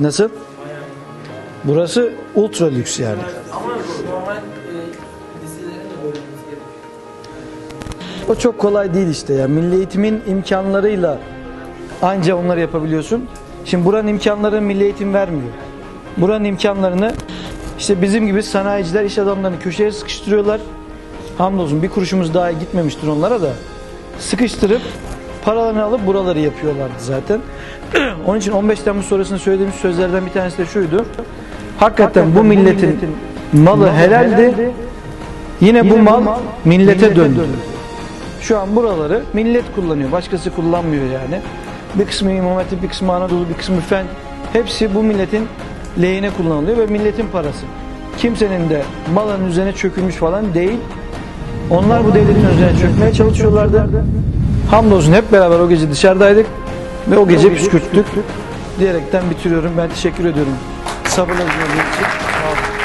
Nasıl? Burası ultra lüks yani. O çok kolay değil işte ya. Milli eğitimin imkanlarıyla anca onları yapabiliyorsun. Şimdi buranın imkanlarını milli eğitim vermiyor. Buranın imkanlarını işte bizim gibi sanayiciler, iş adamlarını köşeye sıkıştırıyorlar. Hamdolsun bir kuruşumuz daha gitmemiştir onlara da. Sıkıştırıp paralarını alıp buraları yapıyorlardı zaten. Onun için 15 Temmuz sonrasında söylediğimiz sözlerden bir tanesi de şuydu. Hakikaten, bu milletin, malı helaldi. Yine, bu mal, millete, döndü. Şu an buraları millet kullanıyor. Başkası kullanmıyor yani. Bir kısmı İmam Hatip, bir kısmı Anadolu, bir kısmı Fen. Hepsi bu milletin lehine kullanılıyor ve milletin parası. Kimsenin de malın üzerine çökülmüş falan değil. Onlar bu devletin üzerine çökmeye çalışıyorlardı. Hamdolsun hep beraber o gece dışarıdaydık ve o gece püskürttük diyerekten bitiriyorum. Ben teşekkür ediyorum. Sabırla için. Sağ olun.